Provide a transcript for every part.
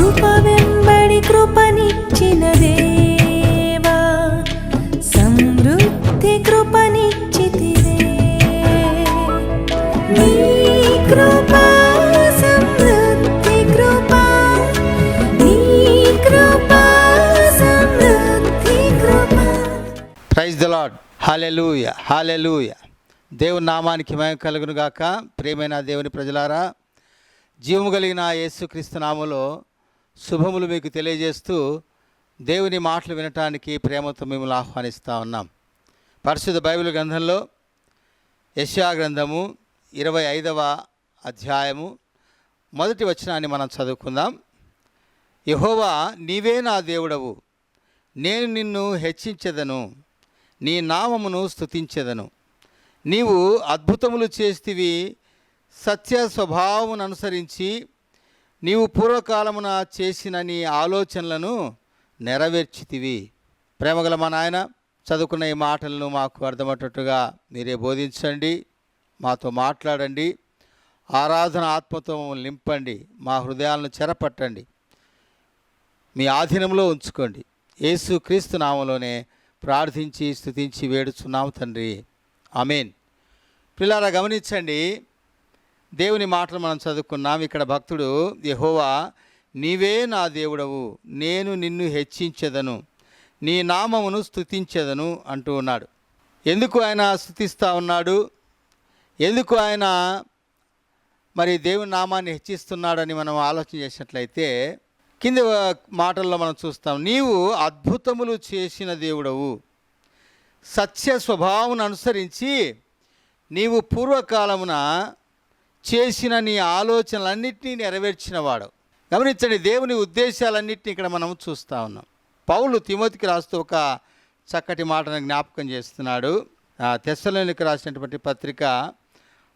కృప వెంబడి కృపనిచ్చిన దేవా సమృద్ధి కృపనిచ్చితివే. నీ కృప సమృద్ధి కృప నీ కృప సమృద్ధి కృప. Praise the Lord hallelujah hallelujah దేవుని నామానికి మయం కలుగును గాక ప్రియమైన దేవుని ప్రజలారా జీవము కలిగిన యేసుక్రీస్తు నామములో శుభములు మీకు తెలియజేస్తూ దేవుని మాటలు వినటానికి ప్రేమతో మిమ్మల్ని ఆహ్వానిస్తూ ఉన్నాం. పరిశుద్ధ బైబిల్ గ్రంథంలో యశ్యా గ్రంథము ఇరవై ఐదవ అధ్యాయము మొదటి వచనాన్ని మనం చదువుకుందాం. యహోవా నీవే నా దేవుడవు. నేను నిన్ను హెచ్చించెదను. నీ నామమును స్తుతించెదను. నీవు అద్భుతములు చేస్తివి సత్య స్వభావమును అనుసరించి నీవు పూర్వకాలమున చేసిన నీ ఆలోచనలను నెరవేర్చితివి. ప్రేమగల మా నాయన చదువుకున్న ఈ మాటలను మాకు అర్థమయ్యేటట్టుగా మీరే బోధించండి మాతో మాట్లాడండి ఆరాధన ఆత్మతో నింపండి మా హృదయాలను చెరపట్టండి మీ ఆధీనంలో ఉంచుకోండి. యేసు క్రీస్తు నామంలోనే ప్రార్థించి స్థుతించి వేడుచున్నాము తండ్రి. ఆమెన్. పిల్లారా గమనించండి దేవుని మాటలు మనం చదువుకున్నాం. ఇక్కడ భక్తుడు యహోవా నీవే నా దేవుడవు. నేను నిన్ను హెచ్చించెదను. నీ నామమును స్తుతించెదను. అంటూ ఉన్నాడు. ఎందుకు ఆయన స్థుతిస్తూ ఉన్నాడు? ఎందుకు ఆయన మరి దేవుని నామాన్ని హెచ్చిస్తున్నాడని మనం ఆలోచన చేసినట్లయితే కింది మాటల్లో మనం చూస్తాం నీవు అద్భుతములు చేసిన దేవుడవు. సత్య స్వభావం అనుసరించి నీవు పూర్వకాలమున చేసిన నీ ఆలోచనలన్నింటినీ నెరవేర్చినవాడు. గమనించండి దేవుని ఉద్దేశాలన్నింటినీ ఇక్కడ మనం చూస్తూ ఉన్నాం. పౌలు తిమోతికి రాస్తూ ఒక చక్కటి మాటను జ్ఞాపకం చేస్తున్నాడు. తెస్సలోనికి రాసినటువంటి పత్రిక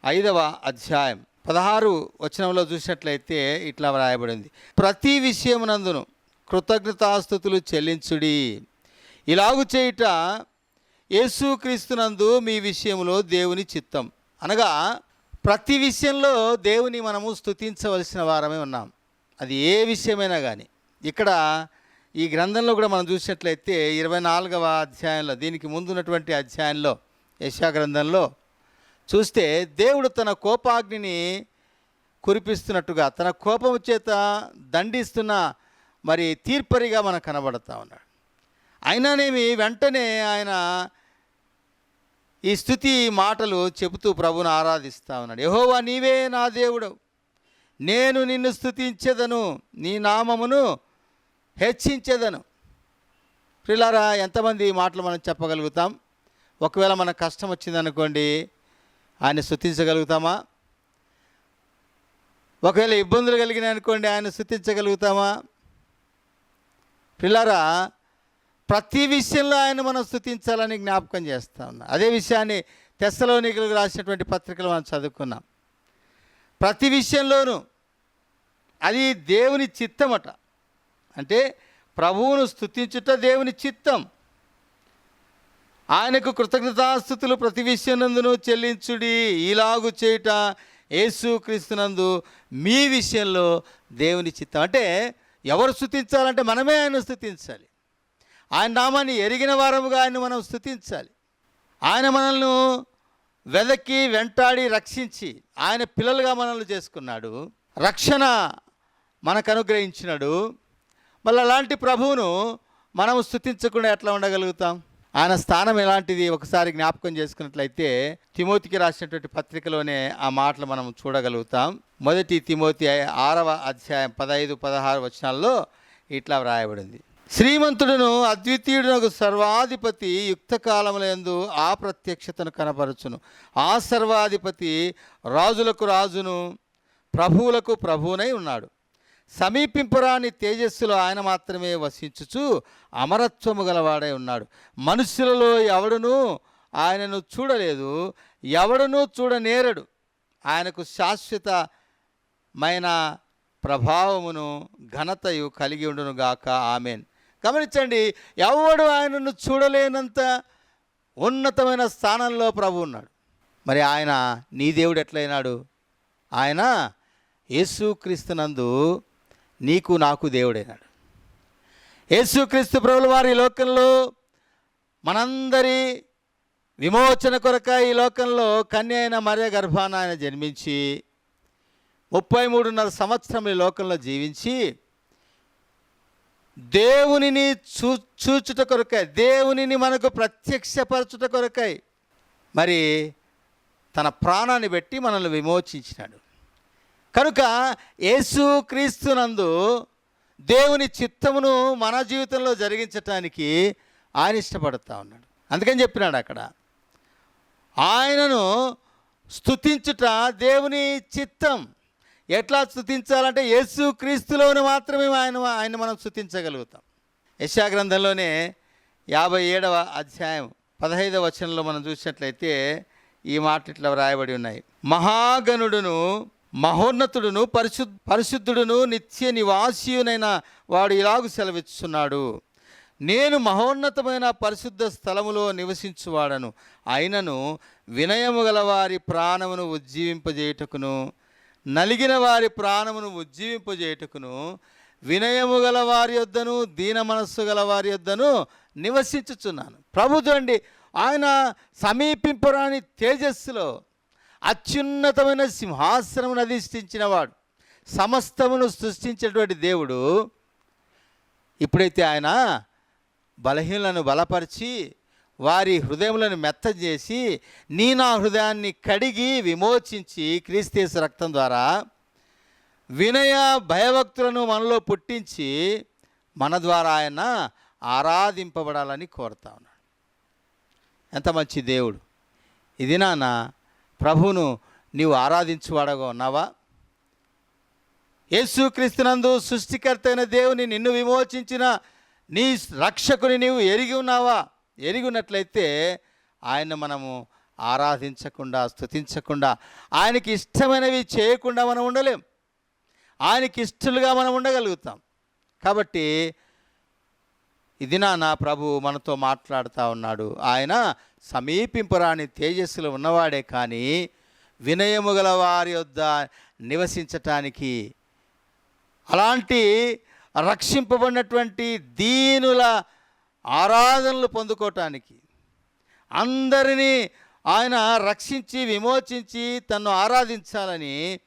ఐదవ అధ్యాయం పదహారు వచనంలో చూసినట్లయితే ఇట్లా వ్రాయబడింది. ప్రతి విషయమునందును కృతజ్ఞతాస్థుతులు చెల్లించుడి. ఇలాగు చేయుట యేసుక్రీస్తునందు మీ విషయంలో దేవుని చిత్తం. అనగా ప్రతి విషయంలో దేవుని మనము స్థుతించవలసిన వారమే ఉన్నాం. అది ఏ విషయమైనా కానీ ఇక్కడ ఈ గ్రంథంలో కూడా మనం చూసినట్లయితే ఇరవై నాలుగవ అధ్యాయంలో దీనికి ముందున్నటువంటి అధ్యాయంలో యశా గ్రంథంలో చూస్తే దేవుడు తన కోపాగ్నిని కురిపిస్తున్నట్టుగా తన కోపము చేత దండిస్తున్న మరి తీర్పరిగా మనకు కనబడతా ఉన్నాడు. అయినానేమి వెంటనే ఆయన ఈ స్థుతి మాటలు చెబుతూ ప్రభును ఆరాధిస్తా ఉన్నాడు. యహోవా నీవే నా దేవుడు. నేను నిన్ను స్థుతించేదను నీ నామమును హెచ్చించేదను. ప్రిలారా ఎంతమంది మాటలు మనం చెప్పగలుగుతాం? ఒకవేళ మనకు కష్టం వచ్చిందనుకోండి ఆయన స్థుతించగలుగుతామా ఒకవేళ ఇబ్బందులు కలిగినాయి అనుకోండి ఆయన స్థుతించగలుగుతామా పిల్లరా ప్రతి విషయంలో ఆయన మనం స్థుతించాలని జ్ఞాపకం చేస్తా ఉన్నాం. అదే విషయాన్ని తెస్సలోనికలకు రాసినటువంటి పత్రికలు మనం చదువుకున్నాం. ప్రతి విషయంలోనూ అది దేవుని చిత్తమట అంటే. ప్రభువును స్థుతించుట దేవుని చిత్తం. ఆయనకు కృతజ్ఞతాస్థుతులు ప్రతి విషయనందును చెల్లించుడి ఇలాగు చేయుట యేసు క్రీస్తునందు మీ విషయంలో దేవుని చిత్తం. అంటే ఎవరు స్థుతించాలంటే మనమే ఆయన స్థుతించాలి. ఆయన నామాన్ని ఎరిగిన వారముగా ఆయన మనం స్థుతించాలి. ఆయన మనల్ని వెదకి వెంటాడి రక్షించి ఆయన పిల్లలుగా మనల్ని చేసుకున్నాడు. రక్షణ మనకు అనుగ్రహించినాడు. మళ్ళీ అలాంటి ప్రభువును మనం స్థుతించకుండా ఎట్లా ఉండగలుగుతాం? ఆయన స్థానం ఎలాంటిది? ఒకసారి జ్ఞాపకం చేసుకున్నట్లయితే తిమోతికి రాసినటువంటి పత్రికలోనే ఆ మాటలు మనం చూడగలుగుతాం. మొదటి తిమోతి ఆరవ అధ్యాయం పదహైదు పదహారు వచనాల్లో ఇట్లా వ్రాయబడింది. శ్రీమంతుడును అద్వితీయుడునకు సర్వాధిపతి యుక్త కాలములందు ఆ ప్రత్యక్షతను కనపరచును. ఆ సర్వాధిపతి రాజులకు రాజును ప్రభువులకు ప్రభువునై ఉన్నాడు. సమీపింపరాని తేజస్సులో ఆయన మాత్రమే వసించుచు అమరత్వము గలవాడై ఉన్నాడు. మనుషులలో ఎవడునూ ఆయనను చూడలేదు ఎవడునూ చూడనేరడు. ఆయనకు శాశ్వతమైన ప్రభావమును ఘనతయు కలిగి ఉండును గాక ఆమెన్. గమనించండి ఎవడు ఆయనను చూడలేనంత ఉన్నతమైన స్థానంలో ప్రభు ఉన్నాడు. మరి ఆయన నీ దేవుడు ఎట్లయినాడు? ఆయన యేసుక్రీస్తునందు నీకు నాకు దేవుడైనాడు. యేసుక్రీస్తు ప్రభుల వారి లోకంలో మనందరి విమోచన కొరక ఈ లోకంలో కన్య అయిన మర్య గర్భాన ఆయన జన్మించి ముప్పై మూడున్నర సంవత్సరం ఈ లోకంలో జీవించి దేవునిని చూ చూచుట కొరకై దేవునిని మనకు ప్రత్యక్షపరచుట కొరకై మరి తన ప్రాణాన్ని పెట్టి మనల్ని విమోచించినాడు. కనుక యేసు క్రీస్తునందు దేవుని చిత్తమును మన జీవితంలో జరిగించటానికి ఆయన ఇష్టపడుతూ ఉన్నాడు. అందుకని చెప్పినాడు అక్కడ. ఆయనను స్తుతించుట దేవుని చిత్తం. ఎట్లా స్థుతించాలంటే యేసు క్రీస్తులోని మాత్రమే ఆయన ఆయన మనం స్థుతించగలుగుతాం యశా గ్రంథంలోనే యాభై ఏడవ అధ్యాయం పదహైదవ వచనంలో మనం చూసినట్లయితే ఈ మాట ఇట్లా వ్రాయబడి ఉన్నాయి. మహాగణుడును మహోన్నతుడును పరిశు పరిశుద్ధుడును నిత్య నివాసియునైన వాడు ఇలాగు సెలవిస్తున్నాడు నేను మహోన్నతమైన పరిశుద్ధ స్థలములో నివసించువాడను. అయినను వినయము గల వారి ప్రాణమును ఉజ్జీవింపజేయుటకును నలిగిన వారి ప్రాణమును ఉజ్జీవింపజేయుటకును వినయము గల వారి యొద్దను దీన మనస్సు గల వారి యొద్దను నివసించుచున్నాను. ప్రభు చూడండి ఆయన సమీపింపరాని తేజస్సులో అత్యున్నతమైన సింహాసనమును అధిష్ఠించిన వాడు సమస్తమును సృష్టించినటువంటి దేవుడు. ఇప్పుడైతే ఆయన బలహీనలను బలపరిచి వారి హృదయములను మెత్తజేసి నీ నా హృదయాన్ని కడిగి విమోచించి క్రీస్తేసు రక్తం ద్వారా వినయ భయభక్తులను మనలో పుట్టించి మన ద్వారా ఆయన ఆరాధింపబడాలని కోరుతా ఉన్నాడు. ఎంత మంచి దేవుడు. ఇది నాన్న ప్రభువును నీవు ఆరాధించువాడగా ఉన్నావా? యేసుక్రీస్తునందు సృష్టికర్త అయిన దేవుని నిన్ను విమోచించిన నీ రక్షకుని నీవు ఎరిగి ఉన్నావా? ఎరిగినట్లయితే ఆయన మనము ఆరాధించకుండా స్తుతించకుండా ఆయనకి ఇష్టమైనవి చేయకుండా మనం ఉండలేం. ఆయనకి ఇష్టలుగా మనం ఉండగలుగుతాం. కాబట్టి ఇది నా ప్రభు మనతో మాట్లాడుతూ ఉన్నాడు. ఆయన సమీపింపురాని తేజస్సులో ఉన్నవాడే కానీ వినయము గల వారి వద్ద నివసించటానికి అలాంటి రక్షింపబడినటువంటి దీనుల ఆరాధనలు పొందుకోవటానికి అందరినీ ఆయన రక్షించి విమోచించి తను ఆరాధించాలని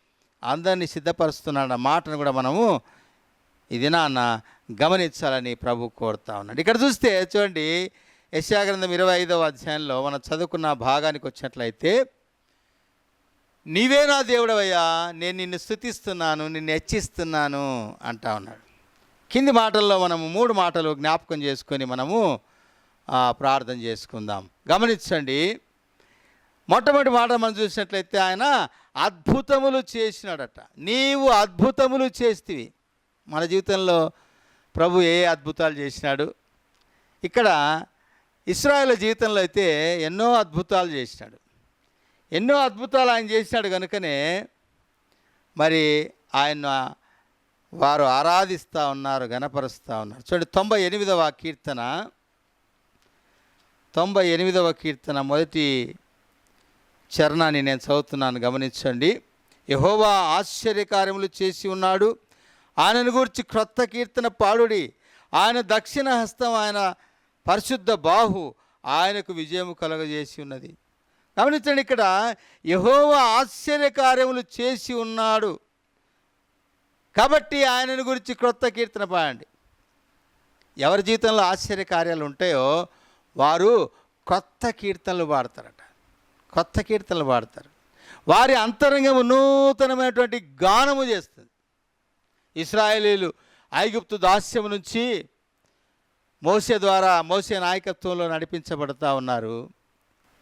అందరినీ సిద్ధపరుస్తున్నాడు మాటను కూడా మనము ఇది నాన్న గమనించాలని ప్రభు కోరుతా ఉన్నాడు. ఇక్కడ చూస్తే చూడండి యశాగ్రంథం ఇరవై ఐదవ అధ్యాయంలో మనం చదువుకున్న భాగానికి వచ్చినట్లయితే నీవే నా దేవుడవయ్యా నేను నిన్ను స్థుతిస్తున్నాను నిన్ను హెచ్చిస్తున్నాను అంటా ఉన్నాడు. కింది మాటల్లో మనము మూడు మాటలు జ్ఞాపకం చేసుకొని మనము ప్రార్థన చేసుకుందాం. గమనించండి. మొట్టమొదటి మాట మనం చూసినట్లయితే ఆయన అద్భుతములు చేసినాడట. నీవు అద్భుతములు చేస్తివి. మన జీవితంలో ప్రభు ఏ అద్భుతాలు చేసినాడు? ఇక్కడ ఇస్రాయేల్ జీవితంలో అయితే ఎన్నో అద్భుతాలు చేసినాడు. ఎన్నో అద్భుతాలు ఆయన చేసినాడు కనుకనే మరి ఆయన వారు ఆరాధిస్తూ ఉన్నారు గణపరుస్తూ ఉన్నారు. చూడండి తొంభై ఎనిమిదవ కీర్తన. తొంభై ఎనిమిదవ కీర్తన మొదటి చరణాన్ని నేను చదువుతున్నాను గమనించండి. యహోవా ఆశ్చర్యకార్యములు చేసి ఉన్నాడు. ఆయనను గురించి క్రొత్త కీర్తన పాడుడి. ఆయన దక్షిణ హస్తం ఆయన పరిశుద్ధ బాహు ఆయనకు విజయము కలగజేసి ఉన్నది. గమనించండి ఇక్కడ యహోవా ఆశ్చర్యకార్యములు చేసి ఉన్నాడు. కాబట్టి ఆయనను గురించి క్రొత్త కీర్తన పాడండి. ఎవరి జీవితంలో ఆశ్చర్య కార్యాలు ఉంటాయో వారు కొత్త కీర్తనలు పాడతారట. కొత్త కీర్తనలు పాడతారు. వారి అంతరంగము నూతనమైనటువంటి గానము చేస్తుంది. ఇస్రాయేలీలు ఐగుప్తు దాస్యం నుంచి మోసే ద్వారా మోసే నాయకత్వంలో నడిపించబడతా ఉన్నారు.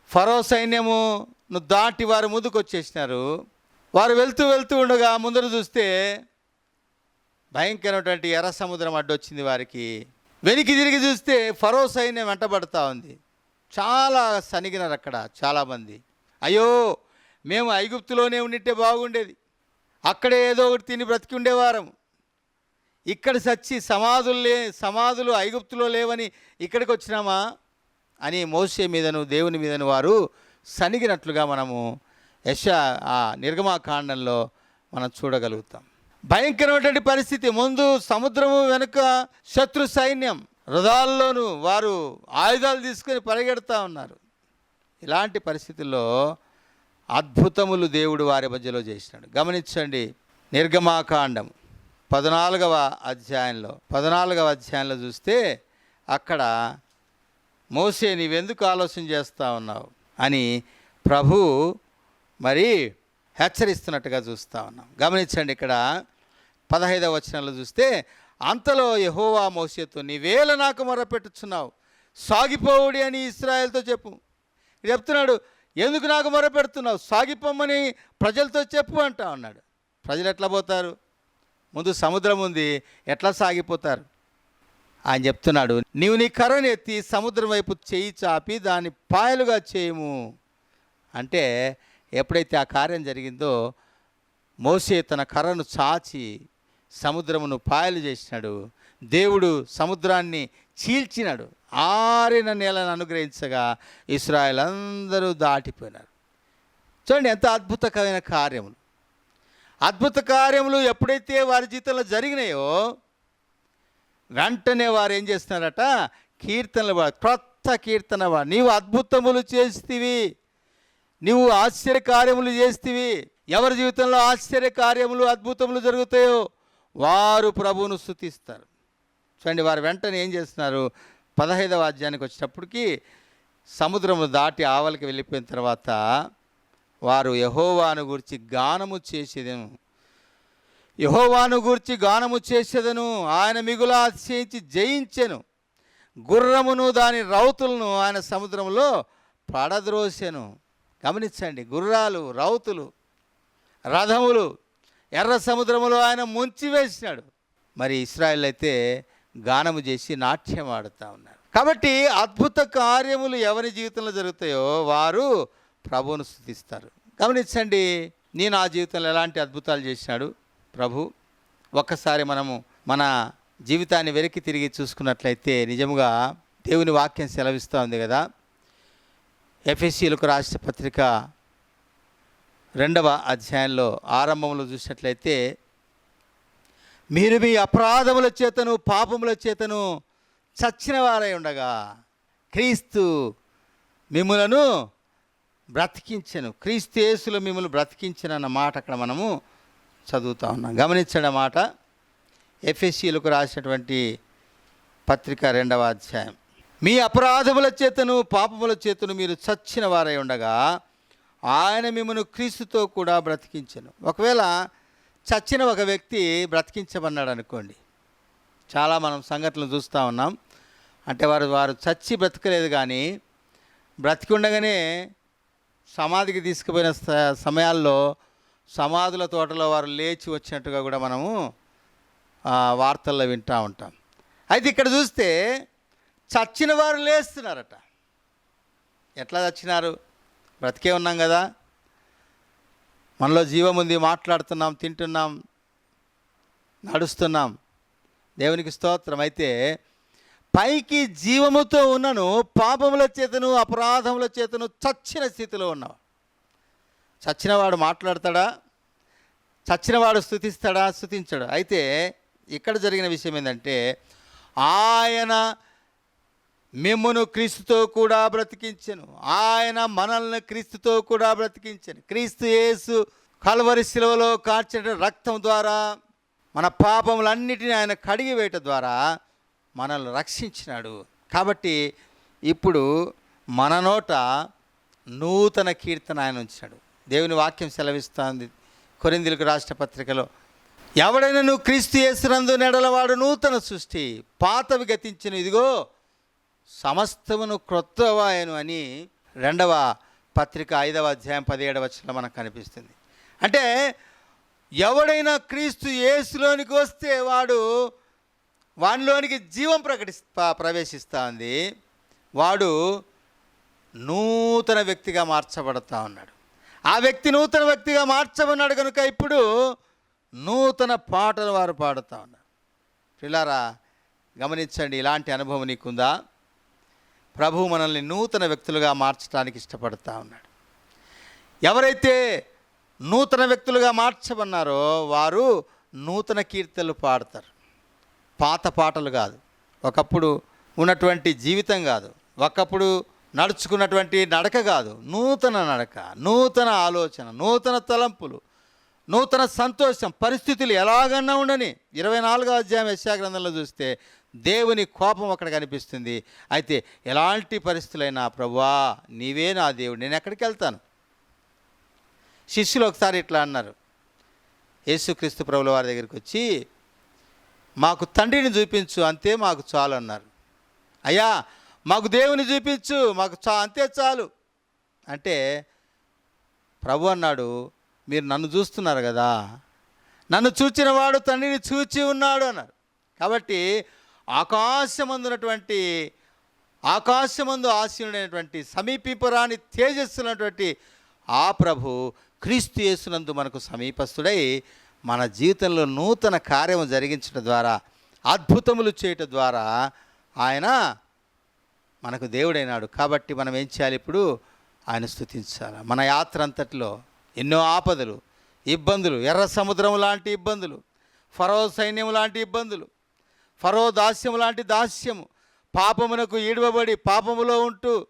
ఫరో సైన్యమును దాటి వారు ముందుకు వచ్చేసినారు వారు వెళ్తూ వెళ్తూ ఉండగా ముందర చూస్తే భయంకరమైనటువంటి ఎర్ర సముద్రం అడ్డొచ్చింది వారికి. వెనక్కి తిరిగి చూస్తే ఫరో సైన్యం వెంటబడతా ఉంది. చాలా సనిగినారు అక్కడ చాలామంది. అయ్యో మేము ఐగుప్తులోనే ఉండింటే బాగుండేది. అక్కడే ఏదో ఒకటి తిని బ్రతికి ఉండేవారం ఇక్కడ సచ్చి సమాధులు లే సమాధులు ఐగుప్తులో లేవని ఇక్కడికి వచ్చినామా? అని మోసే మీదను దేవుని మీదను వారు సనిగినట్లుగా మనము యశ ఆ నిర్గమాకాండంలో మనం చూడగలుగుతాం. భయంకరమైనటువంటి పరిస్థితి. ముందు సముద్రము వెనుక శత్రు సైన్యం హృదయాల్లోనూ వారు ఆయుధాలు తీసుకొని పరిగెడతా ఉన్నారు. ఇలాంటి పరిస్థితుల్లో అద్భుతములు దేవుడు వారి మధ్యలో చేసినాడు. గమనించండి నిర్గమాకాండం పద్నాలుగవ అధ్యాయంలో. పద్నాలుగవ అధ్యాయంలో చూస్తే అక్కడ మోసే నీవెందుకు ఆలోచన చేస్తూ ఉన్నావు అని ప్రభు మరి హెచ్చరిస్తున్నట్టుగా చూస్తూ ఉన్నాం. గమనించండి ఇక్కడ పదహైదవ వచనంలో చూస్తే అంతలో యహోవా మోసేతో నీవేళ నాకు మొరపెట్టుచున్నావు. సాగిపోవుడి అని ఇస్రాయల్తో చెప్పు. చెప్తున్నాడు ఎందుకు నాకు మొరపెడుతున్నావు? సాగిపోమ్మని ప్రజలతో చెప్పు అంటా అన్నాడు. ప్రజలు ఎట్లా పోతారు? ముందు సముద్రం ఉంది ఎట్లా సాగిపోతారు? ఆయన చెప్తున్నాడు నీవు నీ కర్రను ఎత్తి సముద్రం వైపు చేయి చాపి దాన్ని పాయలుగా చేయము. అంటే ఎప్పుడైతే ఆ కార్యం జరిగిందో మోసే తన కర్రను చాచి సముద్రమును పాయలు చేసినాడు. దేవుడు సముద్రాన్ని చీల్చినాడు. ఆరిన నేలను అనుగ్రహించగా ఇస్రాయల్ అందరూ దాటిపోయినారు. చూడండి ఎంత అద్భుతమైన కార్యములు. అద్భుత కార్యములు ఎప్పుడైతే వారి జీవితంలో జరిగినాయో వెంటనే వారు ఏం చేస్తున్నారట? కీర్తనలు క్రొత్త కీర్తన నీవు అద్భుతములు చేస్తీవి. నీవు ఆశ్చర్య కార్యములు చేస్తీవి. ఎవరి జీవితంలో ఆశ్చర్య కార్యములు అద్భుతములు జరుగుతాయో వారు ప్రభువును స్థుతిస్తారు చూడండి వారు వెంటనే ఏం చేస్తున్నారు? పదహైదవ అధ్యాయానికి వచ్చేటప్పటికి సముద్రము దాటి ఆవలికి వెళ్ళిపోయిన తర్వాత వారు యహోవాను గురించి గానము చేసేదేమో యహోవాను గూర్చి గానము చేసేదను. ఆయన మిగుల అతిశయించి జయించెను. గుర్రమును దాని రౌతులను ఆయన సముద్రంలో పడద్రోసెను. గమనించండి గుర్రాలు రౌతులు రథములు ఎర్ర సముద్రములో ఆయన ముంచి వేసినాడు. మరి ఇస్రాయల్ అయితే గానము చేసి నాట్యం ఆడుతూ ఉన్నారు. కాబట్టి అద్భుత కార్యములు ఎవరి జీవితంలో జరుగుతాయో వారు ప్రభువును స్థుతిస్తారు. గమనించండి నేను ఆ జీవితంలో ఎలాంటి అద్భుతాలు చేసినాడు ప్రభు? ఒక్కసారి మనము మన జీవితాన్ని వెనక్కి తిరిగి చూసుకున్నట్లయితే నిజముగా దేవుని వాక్యం సెలవిస్తూ ఉంది కదా. ఎఫ్ఎస్సీలకు రాసిన పత్రిక రెండవ అధ్యాయంలో ఆరంభంలో చూసినట్లయితే మీరు మీ అపరాధముల చేతను పాపముల చేతను చచ్చిన వారై ఉండగా క్రీస్తు మిమ్మలను బ్రతికించను. క్రీస్తు యేసులు మిమ్మల్ని బ్రతికించనన్న మాట అక్కడ మనము చదువుతా ఉన్నాం. గమనించడం మాట. ఎఫ్ఎస్సీలకు రాసినటువంటి పత్రిక రెండవ అధ్యాయం. మీ అపరాధముల చేతను పాపముల చేతను మీరు చచ్చిన వారై ఉండగా ఆయన మిమ్మల్ని క్రీస్తుతో కూడా బ్రతికించను. ఒకవేళ చచ్చిన ఒక వ్యక్తి బ్రతికించమన్నాడు అనుకోండి. చాలా మనం సంఘటనలు చూస్తూ ఉన్నాం. అంటే వారు వారు చచ్చి బ్రతకలేదు కానీ బ్రతికి ఉండగానే సమాధికి తీసుకుపోయిన స- సమయాల్లో సమాధుల తోటలో వారు లేచి వచ్చినట్టుగా కూడా మనము వార్తల్లో వింటూ ఉంటాం. అయితే ఇక్కడ చూస్తే చచ్చిన వారు లేస్తున్నారట. ఎట్లా చచ్చినారు? బ్రతికే ఉన్నాం కదా. మనలో జీవం ఉంది మాట్లాడుతున్నాం తింటున్నాం నడుస్తున్నాం. దేవునికి స్తోత్రం. అయితే పైకి జీవముతో ఉన్నను పాపముల చేతను అపరాధముల చేతను చచ్చిన స్థితిలో ఉన్నావు. చచ్చినవాడు మాట్లాడతాడా? చచ్చినవాడు స్థుతిస్తాడా స్థుతించడు అయితే ఇక్కడ జరిగిన విషయం ఏంటంటే ఆయన మిమ్మను క్రీస్తుతో కూడా బ్రతికించను. ఆయన మనల్ని క్రీస్తుతో కూడా బ్రతికించను. క్రీస్తు యేసు కలవరి శిలువలో కార్చిన రక్తం ద్వారా మన పాపములన్నిటిని ఆయన కడిగి వేయటం ద్వారా మనల్ని రక్షించినాడు. కాబట్టి ఇప్పుడు మన నోట నూతన కీర్తన ఆయన ఉంచినాడు. దేవుని వాక్యం సెలవిస్తోంది కొరిందులకు రాష్ట్ర పత్రికలో ఎవడైనా నువ్వు క్రీస్తు యేసునందు నెడలవాడు నూతన సృష్టి పాతవి గతించిన. ఇదిగో సమస్తమును క్రొత్తవాయను అని రెండవ పత్రిక ఐదవ అధ్యాయం పదిహేడవ వచ్చిన మనకు కనిపిస్తుంది. అంటే ఎవడైనా క్రీస్తు యేసులోనికి వస్తే వాడు వానిలోనికి జీవం ప్రకటిస్తా ప్రవేశిస్తూ ఉంది. వాడు నూతన వ్యక్తిగా మార్చబడతా ఉన్నాడు. ఆ వ్యక్తి నూతన వ్యక్తిగా మార్చబడినాడు కనుక ఇప్పుడు నూతన పాటలు వారు పాడుతూ ఉన్నారు. పిల్లారా గమనించండి ఇలాంటి అనుభవం నీకుందా? ప్రభు మనల్ని నూతన వ్యక్తులుగా మార్చడానికి ఇష్టపడతా ఉన్నాడు. ఎవరైతే నూతన వ్యక్తులుగా మార్చమన్నారో వారు నూతన కీర్తనలు పాడతారు. పాత పాటలు కాదు. ఒకప్పుడు ఉన్నటువంటి జీవితం కాదు. ఒకప్పుడు నడుచుకున్నటువంటి నడక కాదు. నూతన నడక నూతన ఆలోచన నూతన తలంపులు నూతన సంతోషం పరిస్థితులు ఎలాగన్నా ఉండని ఇరవై నాలుగో అధ్యాయం యశాగ్రంథంలో చూస్తే దేవుని కోపం అక్కడ కనిపిస్తుంది. అయితే ఎలాంటి పరిస్థితులైనా ప్రభువా నీవే నా దేవుడు నేను ఎక్కడికి వెళ్తాను? శిష్యులు ఒకసారి ఇట్లా అన్నారు. యేసుక్రీస్తు ప్రభుల వారి దగ్గరికి వచ్చి మాకు తండ్రిని చూపించు అంతే మాకు చాలు అన్నారు. అయ్యా మాకు దేవుని చూపించు మాకు చా అంతే చాలు అంటే ప్రభు అన్నాడు మీరు నన్ను చూస్తున్నారు కదా నన్ను చూచిన వాడు తండ్రిని చూచి ఉన్నాడు అన్నారు. కాబట్టి ఆకాశమందున్నటువంటి ఆకాశమందు ఆశీనుడైనటువంటి సమీపింపరాని తేజస్సునటువంటి ఆ ప్రభు క్రీస్తు యేసునందు మనకు సమీపస్తుడై మన జీవితంలో నూతన కార్యం జరిగించడం ద్వారా అద్భుతములు చేయటం ద్వారా ఆయన మనకు దేవుడైనాడు. కాబట్టి మనం ఏం చేయాలి ఇప్పుడు? ఆయన స్థుతించాలి మన యాత్ర అంతటిలో ఎన్నో ఆపదలు ఇబ్బందులు ఎర్ర సముద్రం లాంటి ఇబ్బందులు ఫరో సైన్యం లాంటి ఇబ్బందులు ఫరో దాస్యం లాంటి దాస్యము. పాపమునకు ఈడవబడి పాపములో ఉంటూ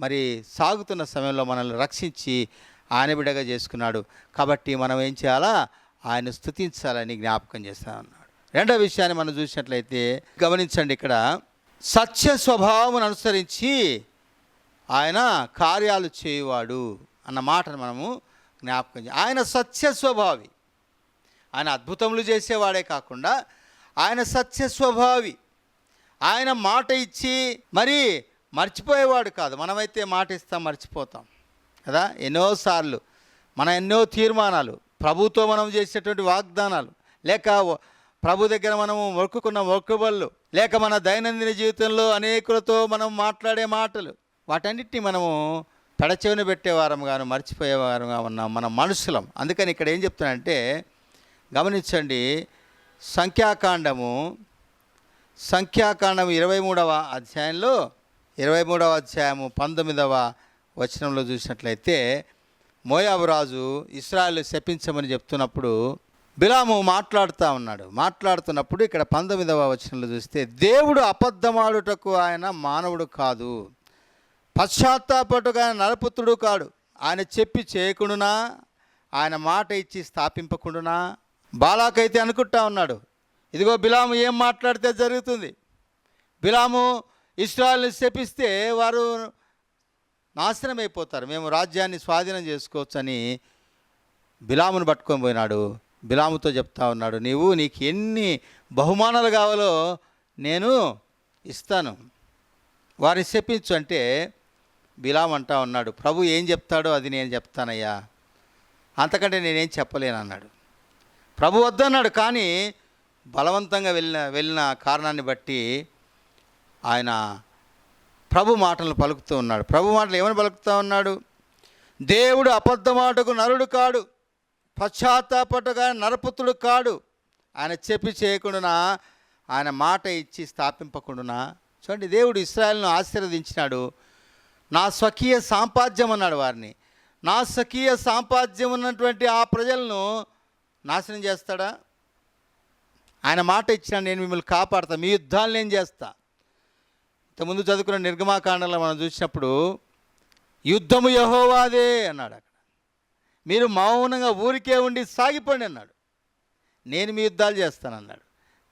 మరి సాగుతున్న సమయంలో మనల్ని రక్షించి ఆయన బిడగా చేసుకున్నాడు. కాబట్టి మనం ఏం చేయాలా? ఆయన స్థుతించాలని జ్ఞాపకం చేస్తా ఉన్నాడు. రెండో విషయాన్ని మనం చూసినట్లయితే గమనించండి ఇక్కడ. సత్య స్వభావం అనుసరించి ఆయన కార్యాలు చేయువాడు అన్న మాటను మనము జ్ఞాపకం చే ఆయన సత్య స్వభావి. ఆయన అద్భుతములు చేసేవాడే కాకుండా ఆయన సత్య స్వభావి. ఆయన మాట ఇచ్చి మరి మర్చిపోయేవాడు కాదు. మనమైతే మాట ఇస్తాం మర్చిపోతాం. కదా? ఎన్నోసార్లు మన ఎన్నో తీర్మానాలు ప్రభుతో మనం చేసేటువంటి వాగ్దానాలు లేక ప్రభు దగ్గర మనము మొక్కుకున్న మొక్కుబళ్ళు లేక మన దైనందిన జీవితంలో అనేకులతో మనం మాట్లాడే మాటలు వాటన్నిటిని మనము పెడచెవిన పెట్టేవారంగాను మర్చిపోయేవారంగా ఉన్నాం మన మనుషులం. అందుకని ఇక్కడ ఏం చెప్తున్నానంటే గమనించండి సంఖ్యాకాండము. సంఖ్యాకాండం ఇరవై మూడవ అధ్యాయంలో ఇరవై మూడవ అధ్యాయము పంతొమ్మిదవ వచనంలో చూసినట్లయితే మోయాబు రాజు ఇస్రాయల్ శపించమని చెప్తున్నప్పుడు బిలాము మాట్లాడుతూ ఉన్నాడు. మాట్లాడుతున్నప్పుడు ఇక్కడ పంతొమ్మిదవ వచనంలో చూస్తే దేవుడు అబద్ధమాడుటకు ఆయన మానవుడు కాదు. పశ్చాత్తాపటుగా ఆయన నరపుత్రుడు కాడు. ఆయన చెప్పి చేయకుండునా? ఆయన మాట ఇచ్చి స్థాపింపకుండునా? బాలాకైతే అనుకుంటా ఉన్నాడు. ఇదిగో బిలాము ఏం మాట్లాడితే జరుగుతుంది? బిలాము ఇస్రాయల్ని శపిస్తే వారు నాశనం అయిపోతారు మేము రాజ్యాన్ని స్వాధీనం చేసుకోవచ్చని బిలామును పట్టుకొని పోయినాడు. బిలాముతో చెప్తా ఉన్నాడు నీవు నీకు ఎన్ని బహుమానాలు కావాలో నేను ఇస్తాను. వారిని శపించు. అంటే బిలాం అంటా ఉన్నాడు ప్రభు ఏం చెప్తాడో అది నేను చెప్తానయ్యా. అంతకంటే నేనేం చెప్పలేను అన్నాడు ప్రభు వద్దన్నాడు. కానీ బలవంతంగా వెళ్ళిన వెళ్ళిన కారణాన్ని బట్టి ఆయన ప్రభు మాటలను పలుకుతూ ఉన్నాడు. ప్రభు మాటలు ఏమని పలుకుతూ ఉన్నాడు? దేవుడు అబద్ధమాటకు నరుడు కాడు. పశ్చాత్తాపటగా నరపుతుడు కాడు. ఆయన చెప్పి చేయకుండా ఆయన మాట ఇచ్చి స్థాపింపకుండా చూడండి దేవుడు ఇస్రాయల్ను ఆశీర్వదించినాడు. నా స్వకీయ సాంపాద్యం అన్నాడు వారిని. నా స్వకీయ సాంపాద్యం ఉన్నటువంటి ఆ ప్రజలను నాశనం చేస్తాడా? ఆయన మాట ఇచ్చిన నేను మిమ్మల్ని కాపాడతా. మీ యుద్ధాలు నేను చేస్తా. ఇంతకుముందు చదువుకున్న నిర్గమాకాండంలో మనం చూసినప్పుడు యుద్ధము యహోవాదే అన్నాడు అక్కడ. మీరు మౌనంగా ఊరికే ఉండి సాగిపోండి అన్నాడు. నేను మీ యుద్ధాలు చేస్తానన్నాడు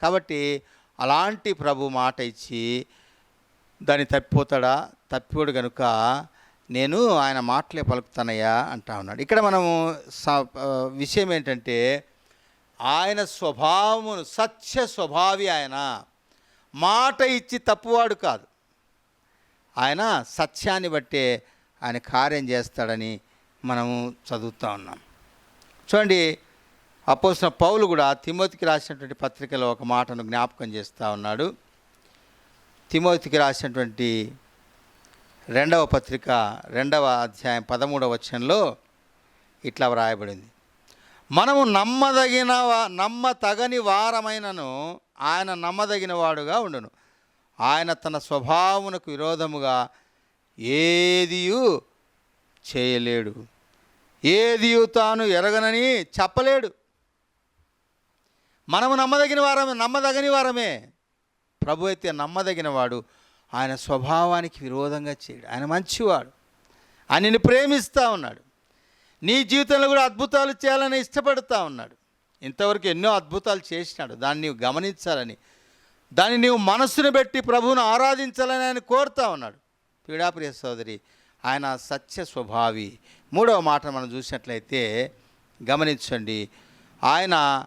కాబట్టి అలాంటి ప్రభు మాట ఇచ్చి దాన్ని తప్పిపోతాడా? తప్పిపోడు కనుక నేను ఆయన మాటలే పలుకుతానయ్యా అంటా ఉన్నాడు. ఇక్కడ మనము స- విషయం ఏంటంటే ఆయన స్వభావమును సత్య స్వభావి ఆయన. మాట ఇచ్చి తప్పువాడు కాదు. ఆయన సత్యాన్ని బట్టే ఆయన కార్యం చేస్తాడని మనము చదువుతూ ఉన్నాం. చూడండి అపోసిన పౌలు కూడా తిమోతికి రాసినటువంటి పత్రికలో ఒక మాటను జ్ఞాపకం చేస్తూ ఉన్నాడు. తిమోతికి రాసినటువంటి రెండవ పత్రిక రెండవ అధ్యాయం పదమూడవ వచనంలో ఇట్లా వ్రాయబడింది. మనము నమ్మదగిన నమ్మ నమ్మతగని వారమైనను ఆయన నమ్మదగిన వాడుగా ఉండును. ఆయన తన స్వభావమునకు విరోధముగా ఏదియు చేయలేడు. ఏదియు తాను ఎరగనని చెప్పలేడు. మనము నమ్మదగిన వారమే నమ్మదగని వారమే. ప్రభు అయితే నమ్మదగినవాడు. వాడు ఆయన స్వభావానికి విరోధంగా చేయడు. ఆయన మంచివాడు. ఆయన నిన్ను ప్రేమిస్తూ ఉన్నాడు. నీ జీవితంలో కూడా అద్భుతాలు చేయాలని ఇష్టపడుతూ ఉన్నాడు. ఇంతవరకు ఎన్నో అద్భుతాలు చేసినాడు. దాన్ని నీవు గమనించాలని దాన్ని నీవు మనస్సును పెట్టి ప్రభువును ఆరాధించాలని ఆయన కోరుతూ ఉన్నాడు. పీడాప్రియ సోదరి ఆయన సత్య స్వభావి. మూడవ మాట మనం చూసినట్లయితే గమనించండి. ఆయన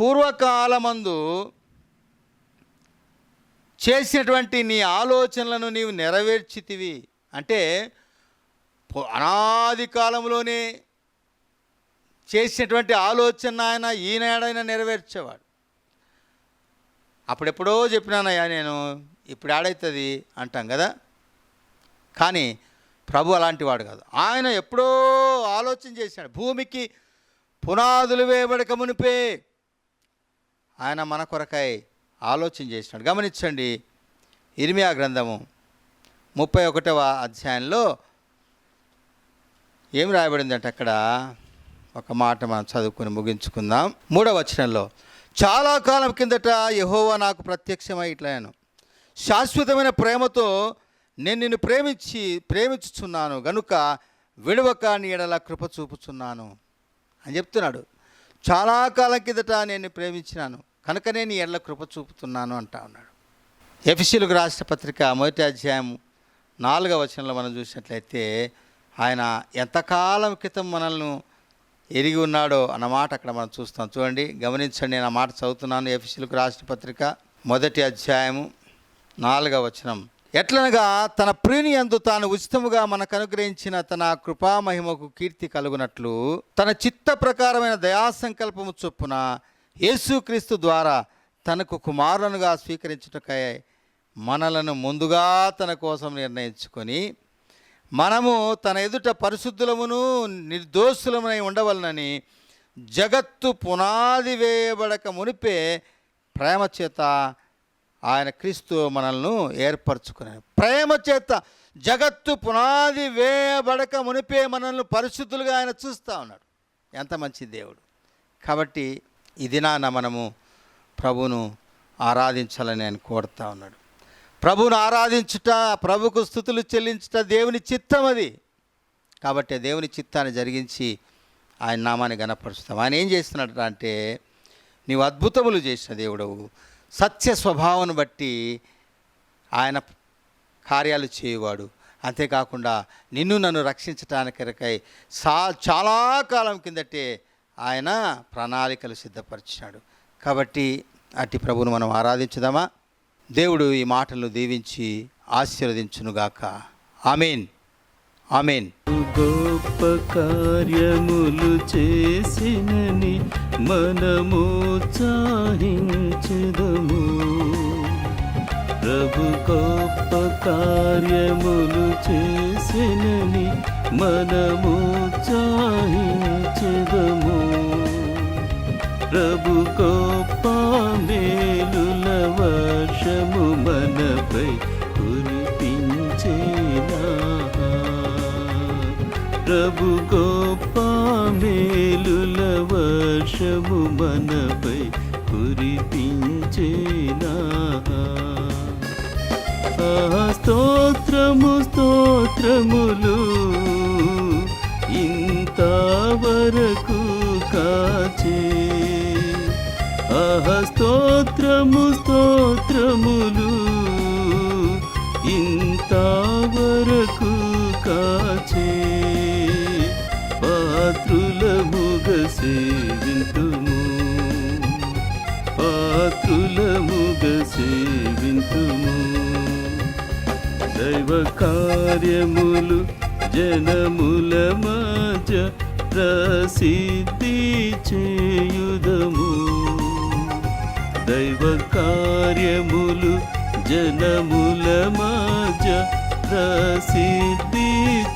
పూర్వకాలమందు చేసినటువంటి నీ ఆలోచనలను నీవు నెరవేర్చితివి. అంటే అనాది కాలంలోనే చేసినటువంటి ఆలోచన ఆయన ఈనాడైనా నెరవేర్చేవాడు. అప్పుడెప్పుడో చెప్పినానయ్యా నేను ఇప్పుడు ఆడవుతుంది అంటాం కదా. కానీ ప్రభు అలాంటి వాడు కాదు. ఆయన ఎప్పుడో ఆలోచన చేశాడు. భూమికి పునాదులు వేయబడక మునిపే ఆయన మన కొరకై ఆలోచన చేసినాడు. గమనించండి ఇర్మియా గ్రంథము ముప్పై ఒకటవ అధ్యాయంలో ఏం రాయబడిందంటే అక్కడ ఒక మాట మనం చదువుకొని ముగించుకుందాం. మూడవ వచనంలో చాలా కాలం కిందట యహోవా నాకు ప్రత్యక్షమై ఇట్లాను శాశ్వతమైన ప్రేమతో నేను నిన్ను ప్రేమించి ప్రేమించుచున్నాను. గనుక విడవక నీ ఎడల కృప చూపుచున్నాను. అని చెప్తున్నాడు. చాలా కాలం కిందట నేను ప్రేమించినాను. కనుకనే నీ ఎడల కృప చూపుతున్నాను అంటా ఉన్నాడు. ఎఫిసిలకు రాష్ట్ర పత్రిక మొదటి అధ్యాయం నాలుగవ వచనంలో మనం చూసినట్లయితే ఆయన ఎంతకాలం క్రితం మనల్ని ఎరిగి ఉన్నాడో అన్నమాట అక్కడ మనం చూస్తాం చూడండి గమనించండి నేను ఆ మాట చదువుతున్నాను. ఎఫిసిలకు రాష్ట్ర పత్రిక మొదటి అధ్యాయము నాలుగవ వచనం. ఎట్లనగా తన ప్రియుని యందు తాను ఉచితముగా మనకు అనుగ్రహించిన తన కృపామహిమకు కీర్తి కలుగునట్లు తన చిత్త ప్రకారమైన దయాసంకల్పము చొప్పున యేసుక్రీస్తు ద్వారా తనకు కుమారునుగా స్వీకరించుటకై మనలను ముందుగా తన కోసం నిర్ణయించుకొని మనము తన ఎదుట పరిశుద్ధులమును నిర్దోషులమునై ఉండవలనని జగత్తు పునాది వేయబడక మునిపే ప్రేమ చేత ఆయన క్రీస్తు మనల్ని ఏర్పరచుకున్నాడు. ప్రేమ చేత జగత్తు పునాది వేయబడక మునిపే మనల్ని పరిశుద్ధులుగా ఆయన చూస్తూ ఉన్నాడు. ఎంత మంచి దేవుడు. కాబట్టి ఈ దినాన మనము ప్రభును ఆరాధించాలని ఆయన కోరుతా ఉన్నాడు. ప్రభును ఆరాధించుట ప్రభుకు స్థుతులు చెల్లించుట దేవుని చిత్తం అది. కాబట్టి దేవుని చిత్తాన్ని జరిగించి ఆయన నామాన్ని గనపరుస్తాం ఆయన ఏం చేస్తున్నాడు అంటే నీవు అద్భుతములు చేసిన దేవుడవు. సత్య స్వభావాన్ని బట్టి ఆయన కార్యాలు చేయువాడు. అంతేకాకుండా నిన్ను నన్ను రక్షించటానికై సా చాలా కాలం కిందటే ఆయన ప్రణాళికలు సిద్ధపరిచినాడు. కాబట్టి అట్టి ప్రభును మనం ఆరాధించుదామా? దేవుడు ఈ మాటలను దీవించి ఆశీర్వదించునుగాక. ఆమెన్. ఆమెన్. గొప్ప కార్యములు చేసినని మనము చాహించదము. ప్రభు గొప్ప కార్యములు చేసినని మనము చాహించదము ప్రభు గొప్ప మేలుల వర్షము మనపై కురిపించేనా ప్రభు గొప్ప మేలుల వర్షము మనపై కురిపించే స్తోత్రము స్తోత్రములు ఇంతవరకు కాచే. ఆహ స్తోత్రము స్తోత్రములు ఇంతవరకు కాచే. పాత్రులము కార్యములు జనముల మధ్య ప్రసిద్ధి చేయుదము. దైవ కార్యములు జనముల మధ్య ప్రసిద్ధి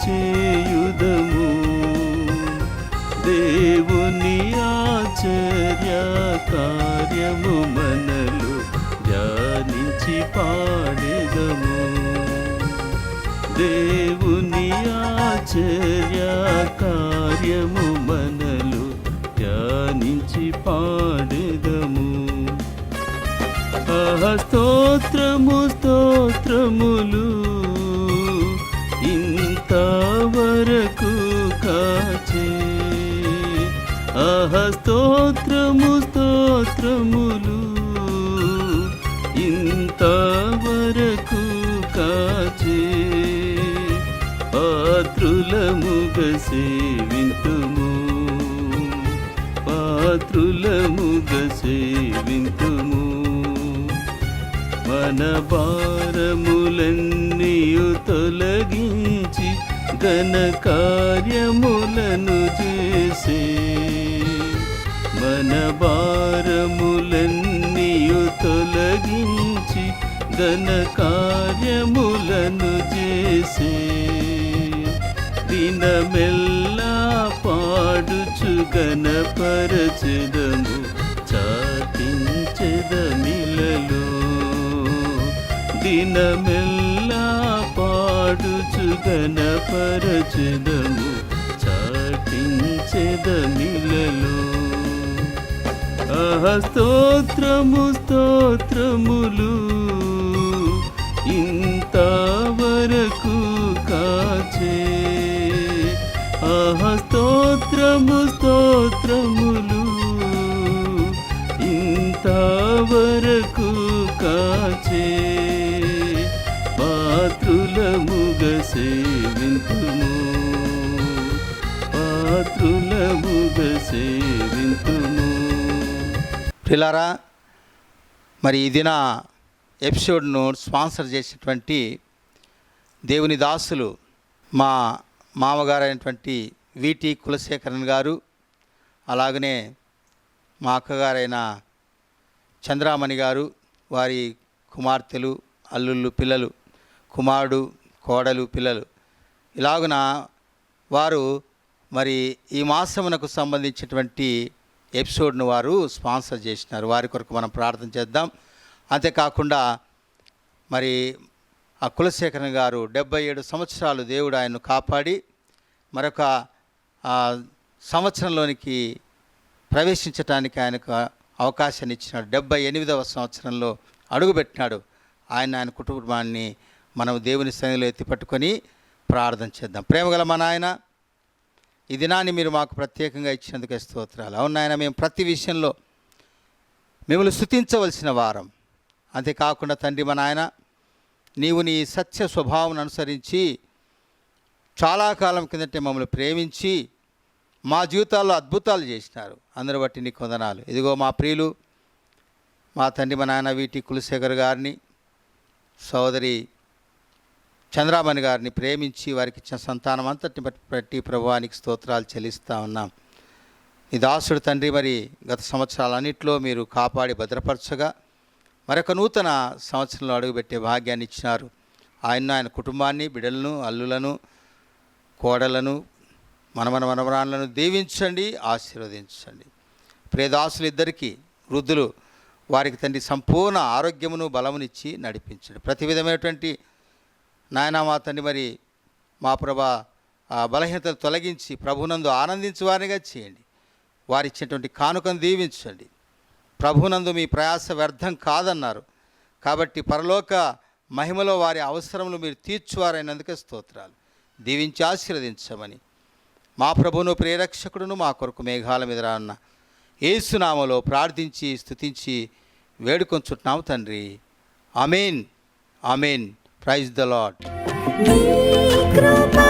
చేయుదము. దేవుని ఆచర్య కార్యము మనలు కార్యము మనలు ధ్యానించి పాడదము. ఆహా స్తోత్రము స్తోత్రములు ఇంతవరకు కాచే. ఆహా స్తోత్రము స్తోత్రములు మన భారములన్నీయు తొలగించి ఘన కార్యములను చేసే మన భారములన్నీయు తొలగించి ఘన కార్యములను చేసే దినమెల్లా పాడుచు గణపరచదము దినమెల్లా పాడుచు గణపరచదము చాటించెదమిలలో ఆహ స్తోత్రము స్తోత్రములు ఇంతవరకు కాచే ఆహ స్తోత్రము స్తోత్రములు ఇంతవరకు కాచే ప్రిలారా మరి ఈ దిన ఎపిసోడ్ను స్పాన్సర్ చేసినటువంటి దేవుని దాసులు మా మామగారైనటువంటి విటి కులశేఖరన్ గారు అలాగనే మా అక్కగారైన చంద్రామణి గారు వారి కుమార్తెలు అల్లుళ్ళు పిల్లలు కుమారుడు కోడలు పిల్లలు. ఇలాగున వారు మరి ఈ మాసమునకు సంబంధించినటువంటి ఎపిసోడ్ను వారు స్పాన్సర్ చేసినారు. వారి కొరకు మనం ప్రార్థన చేద్దాం. అంతేకాకుండా మరి ఆ కులశేఖరన్ గారు డెబ్బై ఏడు సంవత్సరాలు దేవుడు ఆయన్ను కాపాడి మరొక సంవత్సరంలోనికి ప్రవేశించడానికి ఆయనకు అవకాశాన్ని ఇచ్చినాడు. డెబ్బై ఎనిమిదవ సంవత్సరంలో అడుగుపెట్టినాడు. ఆయన ఆయన కుటుంబాన్ని మనం దేవుని సన్నిధిలో ఎత్తిపట్టుకొని ప్రార్థన చేద్దాం. ప్రేమగల మా నాయన ఈ దినాన్ని మీరు మాకు ప్రత్యేకంగా ఇచ్చినందుకే స్తోత్రాలు. అవును ఆయన మేము ప్రతి విషయంలో మిమ్మల్ని స్థుతించవలసిన వారం. అంతేకాకుండా తండ్రి మా నాయన నీవు నీ సత్య స్వభావం అనుసరించి చాలా కాలం కిందటే మమ్మల్ని ప్రేమించి మా జీవితాల్లో అద్భుతాలు చేసినారు. అందరి బట్టి నీకు వందనాలు. ఇదిగో మా ప్రియులు మా తండ్రి మా నాయన వీటి కులశేఖర్ గారిని సోదరి చంద్రామణి గారిని ప్రేమించి వారికి ఇచ్చిన సంతానం అంతటిని బట్టి ప్రభువానికి స్తోత్రాలు చెల్లిస్తూ ఉన్నాం. ఈ దాసుడు తండ్రి మరి గత సంవత్సరాలన్నింటిలో మీరు కాపాడి భద్రపరచగా మరొక నూతన సంవత్సరంలో అడుగుపెట్టే భాగ్యాన్ని ఇచ్చినారు. ఆయన ఆయన కుటుంబాన్ని బిడలను అల్లులను కోడలను మనమన మనమరాలను దీవించండి ఆశీర్వదించండి. ప్రియదాసులు ఇద్దరికీ వృద్ధులు వారికి తండ్రి సంపూర్ణ ఆరోగ్యమును బలమునిచ్చి నడిపించండి. ప్రతి విధమైనటువంటి నాయనా మా తండ్రి మరి మా ప్రభా బలహీనత బలహీనతలు తొలగించి ప్రభునందు ఆనందించి వారిగా చేయండి. వారి ఇచ్చినటువంటి కానుకను దీవించండి. ప్రభునందు మీ ప్రయాస వ్యర్థం కాదన్నారు. కాబట్టి పరలోక మహిమలో వారి అవసరములు మీరు తీర్చువారైనందుకే స్తోత్రాలు. దీవించి ఆశీర్వదించమని. మా ప్రభును ప్రేరక్షకుడును మా కొరకు మేఘాల మీద రాన్న ఏసునామలో ప్రార్థించి స్తుతించి వేడుకొంచున్నాము తండ్రి. Amen amen praise the Lord నీ కృపా